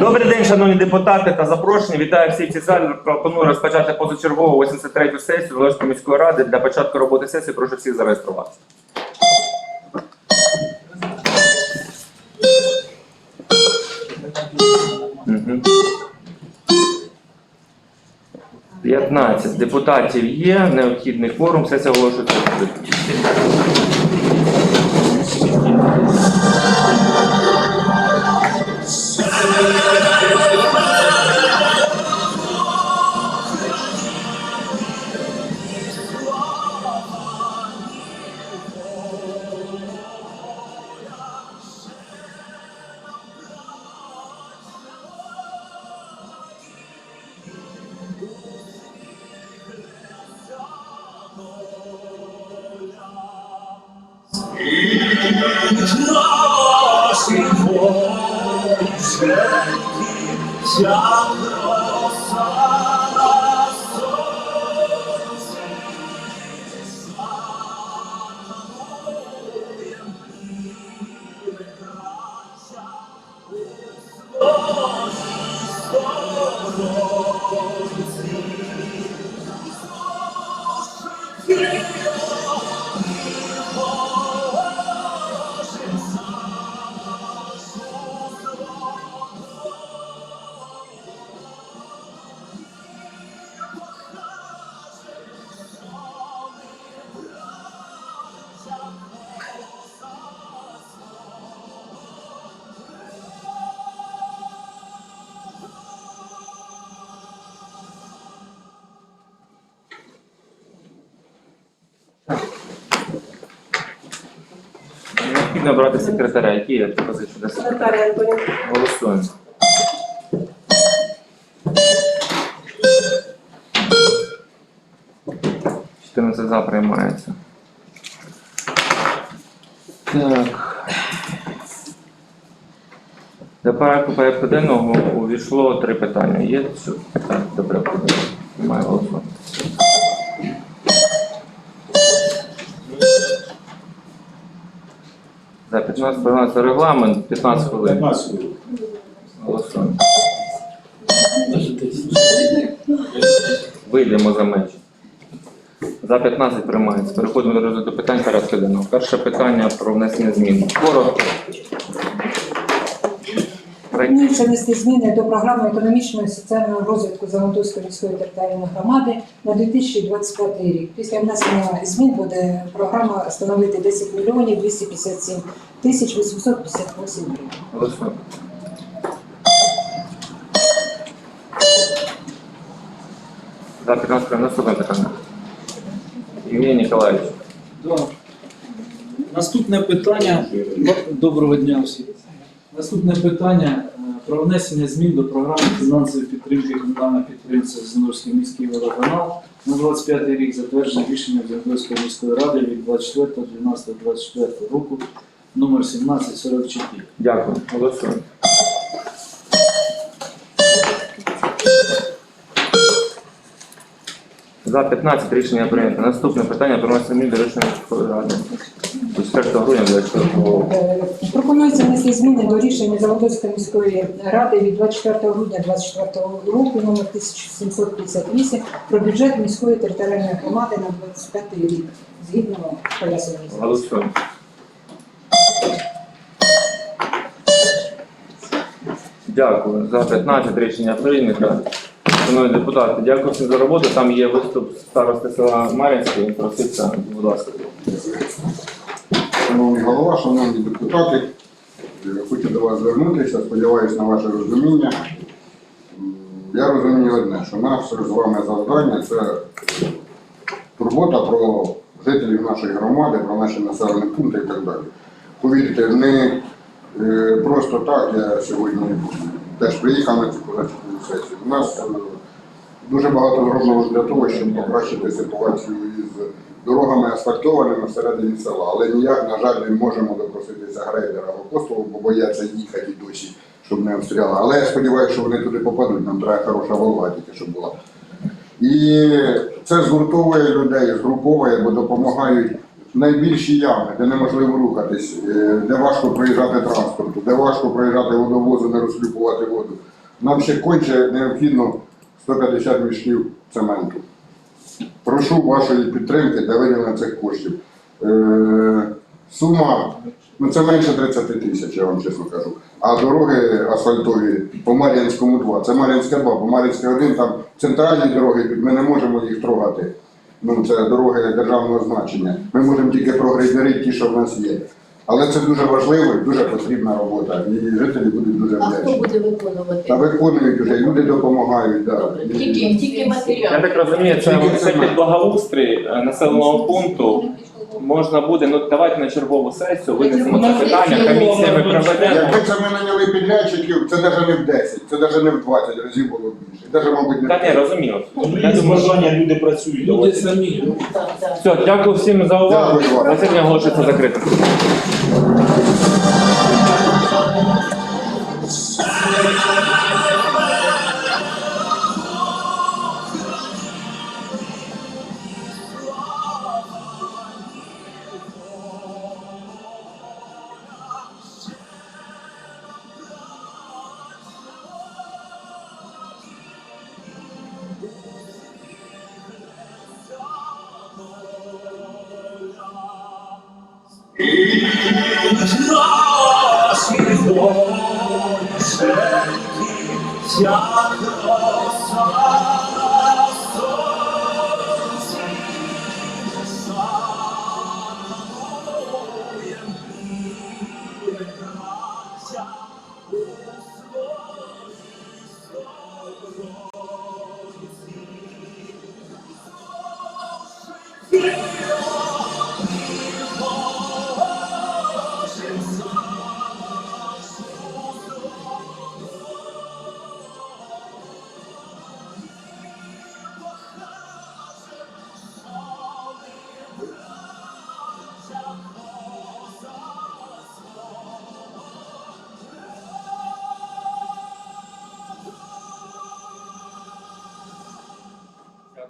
Добрий день, шановні депутати та запрошені. Вітаю всіх цій залі. Пропоную розпочати позачергову 83-ю сесію Волошської міської ради. Для початку роботи сесії прошу всіх зареєструватися. Мгм. 15 депутатів є, необхідний кворум, сесія оголошується відкритою. Необхідно обрати секретаря. Які є пропозиції до секретаря? Наталія Антонівна. Голосуємо. Чотирнадцять за приймається. Так. До порядку порядку денного увійшло три питання. Є все? Так, до порядку денного. Немає голосувати. За 15 15 регламент, 15 хвилин. Голосуємо. Вийдемо за межі. За 15 приймається. Переходимо до розгляду питань порядку денного. Перше питання про внесення змін. Коротко. Пропонується внести зміни до програми економічного і соціального розвитку Заводської міської територіальної громади на 2025 рік. Після внесення змін буде програма становити 10 мільйонів 257 тисяч 858 гривень. Голосуємо. За 15 приймається. Наступне питання. Євгеній Ніколаївич. Да. Наступне питання. Доброго дня всім. Наступне питання е, про внесення змін до програми фінансової підтримки комунального підприємства Зінорський міський водоканал на 25 рік затверджене рішення Зінорської міської ради від 24.12.24 року номер 1744. Дякую. Голосуємо. За 15 рішення прийнято. Наступне питання про внесення змін до рішення міської ради. 4 грудня 24 року. Пропонується внести зміни до рішення Заводської міської ради від 24 грудня 2024 року номер 1758 про бюджет міської територіальної громади на 25 рік. Згідно пояснення. Голосуємо. Дякую. За 15 рішення прийнято. Шановні депутати, дякую всім за роботу. Там є виступ старости села Мар'їнський. Проситься, будь ласка. Шановний голова, шановні депутати, е, хочу до вас звернутися, сподіваюся на ваше розуміння. Я розумію одне, що наше з вами завдання це турбота про жителів нашої громади, про наші населені пункти і так далі. Повірте, не просто так я сьогодні теж приїхав на цю сесію. У нас е, дуже багато зроблено для того, щоб покращити ситуацію із дорогами асфальтованими всередині села. Але ніяк, на жаль, не можемо допроситися грейдера в апостолу, бо бояться їхати досі, щоб не обстріляли. Але я сподіваюся, що вони туди попадуть. Нам треба хороша голова тільки, щоб була. І це згуртовує людей, згруповує, бо допомагають найбільші ями, де неможливо рухатись, е, де важко проїжджати транспорту, де важко проїжджати водовозу, не розслюбувати воду. Нам ще конче необхідно 150 мішків цементу. Прошу вашої підтримки для виділення цих коштів. Е, сума, ну це менше 30 тисяч, я вам чесно кажу. А дороги асфальтові по Мар'янському 2. Це Мар'янська 2, по Мар'янська 1, там центральні дороги, ми не можемо їх трогати. Ну, це дороги державного значення. Ми можемо тільки прогрейдерити ті, що в нас є. Але це дуже важливо і дуже потрібна робота. І жителі будуть дуже А хто вдячні. буде виконувати? Та виконують вже, люди допомагають. Да. Добре, тільки, тільки Я так розумію, це, це під благоустрій е, населеного пункту. Можна буде, ну давайте на чергову сесію винесемо це питання, комісія ми проведемо. Якби це ми наняли підрядчиків, це навіть не в 10, це навіть не в 20 разів було б більше. Даже, мабуть, не Та ні, розуміло. Ну, є бажання, люди працюють. Люди давайте. самі. Все, дякую всім за увагу. Дякую вам. Засідання оголошується закритим. Як роса